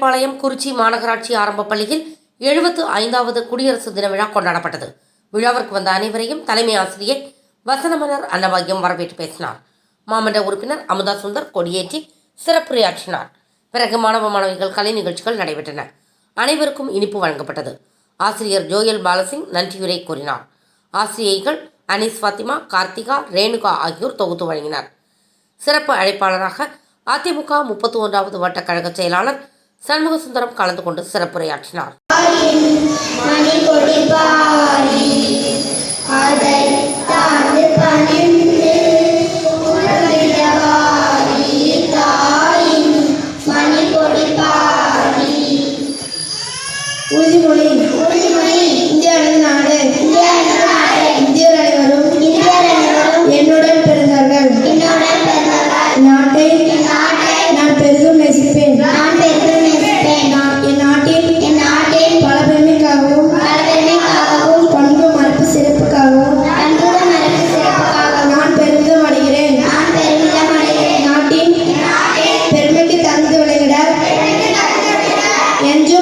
மேட்டுப்பாளையம் குறிச்சி மாநகராட்சி ஆரம்ப பள்ளியில் எழுபத்து ஐந்தாவது குடியரசு தின விழா கொண்டாடப்பட்டது. விழாவிற்கு வந்த அனைவரையும் தலைமை ஆசிரியர் வசனமலர் அன்னபாகியம் வரவேற்று பேசினார். மாமன்ற உறுப்பினர் அமுதா சுந்தர் கொடியேற்றி சிறப்புரையாற்றினார். பிறகு மாணவ மாணவிகள் கலை நிகழ்ச்சிகள் நடைபெற்றன. அனைவருக்கும் இனிப்பு வழங்கப்பட்டது. ஆசிரியர் ஜோயல் பாலசிங் நன்றியுரை கூறினார். ஆசிரியைகள் அனீஸ் ஃபாத்திமா கார்த்திகா ரேணுகா ஆகியோர் தொகுத்து வழங்கினார். சிறப்பு அழைப்பாளராக அதிமுக முப்பத்தி ஒன்றாவது வட்ட கழக செயலாளர் சண்முக சுந்தரம் கலந்து கொண்டு சிறப்புரையாற்றினார். அதை தாழ்ந்து பணிந்து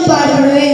பாடுபடுவேன்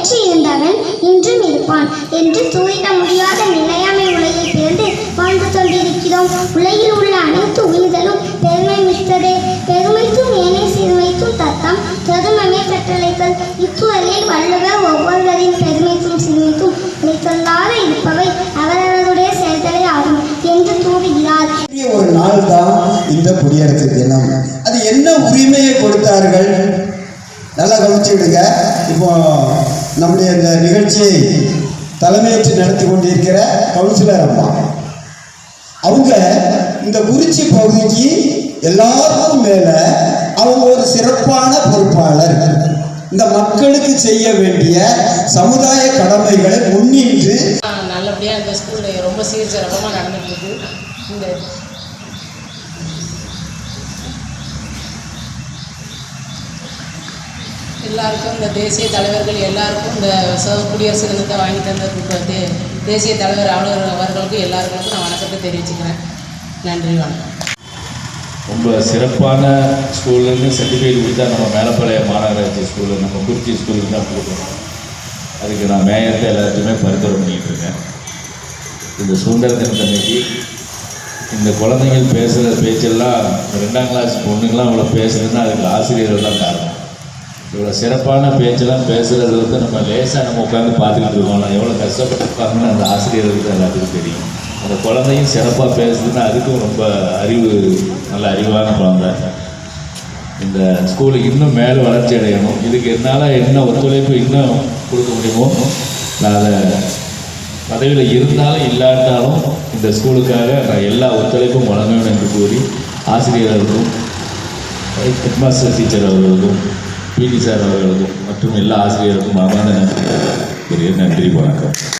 நேற்று இருந்தவன் இன்றும் இருப்பான் என்று தூயிட முடியாத நிலையாமை உலகில் பிறந்து வாழ்ந்து கொண்டிருக்கிறோம். உலகில் உள்ள அனைத்து உயிர்களும் பெருமை மிக்கதே. பெருமைக்கும் ஏனை சிறுமைக்கும் தத்தம். தருமமே கட்டளைகள் இக்குறளில் வள்ளுவர் ஒவ்வொருவரின் பெருமைக்கும் சிறுமைக்கும் நிற்கல்லாத இருப்பவை அவரவருடைய செயல்களே ஆகும் என்று கூறுகிறார். ஒரு நாள் தான் இந்த குடியரசு தினம். அது என்ன உரிமையை கொடுத்தார்கள்? நல்லா கவனிச்சு விடுங்க. இப்போ நம்முடைய இந்த நிகழ்ச்சியை தலைமையேற்று நடத்தி கொண்டிருக்கிற கவுன்சிலர் அம்மா. அவங்க இந்த குறிச்சி பகுதிக்கு எல்லாருக்கும் மேல அவங்க ஒரு சிறப்பான பொறுப்பாளர். இந்த மக்களுக்கு செய்ய வேண்டிய சமுதாய கடமைகளை முன்னின்று நல்லபடியாக இந்த ஸ்கூலில் ரொம்ப சீர்சிறப்பமாக நடந்துட்டு இருக்கு. இந்த எல்லாருக்கும் இந்த தேசிய தலைவர்கள் எல்லாருக்கும் இந்த குடியரசு தினத்தை வாங்கி தந்ததுக்கு தே தேசிய தலைவர் ஆளுநர் அவர்களுக்கும் எல்லாருக்கும் நான் வணக்கத்தை தெரிவிச்சுக்கிறேன். நன்றி வணக்கம். ரொம்ப சிறப்பான ஸ்கூல்லேருந்து சர்டிஃபிகேட் கொடுத்தா நம்ம மேலப்பாளைய மாநகராட்சி ஸ்கூலு நம்ம குறிச்சி ஸ்கூலுக்கு தான் கொடுக்கணும் அதுக்கு நான் மேயர்கிட்ட எல்லாத்தையுமே பரிந்துரை பண்ணிகிட்டு இருக்கேன். இந்த சுதந்திர தினத்தன்னைக்கு இந்த குழந்தைகள் பேசுகிற பேச்செல்லாம் ரெண்டாம் கிளாஸ் பொண்ணுங்களாம் அவ்வளோ பேசுகிறதுன்னா அதுக்கு ஆசிரியர்கள் தான் காரணம். இவ்வளோ சிறப்பான பேச்செல்லாம் பேசுகிறது வந்து நம்ம லேசாக நம்ம உட்காந்து பார்த்துக்கிட்டு இருக்கோம். எவ்வளோ கஷ்டப்பட்டுருப்பாங்கன்னு அந்த ஆசிரியர்களுக்கு எல்லாத்துக்கும் தெரியும். அந்த குழந்தையும் சிறப்பாக பேசுதுன்னா அதுக்கும் ரொம்ப அறிவு நல்ல அறிவான குழந்தை. இந்த ஸ்கூலுக்கு இன்னும் மேலே வளர்ச்சி அடையணும். இதுக்கு என்னால் என்ன ஒத்துழைப்பு இன்னும் கொடுக்க முடியுமோ நான் அதை பதவியில் இருந்தாலும் இல்லாட்டாலும் இந்த ஸ்கூலுக்காக நான் எல்லா ஒத்துழைப்பும் வழங்கணும் என்று கூறி ஆசிரியர்களுக்கும் ஹெட்மாஸ்டர் டீச்சர் அவர்களுக்கும் பிடி சார் அவர்களுக்கும் மற்றும் எல்லா ஆசிரியருக்கும் மனமார்ந்த நன்றி பெரிய நன்றி வணக்கம்.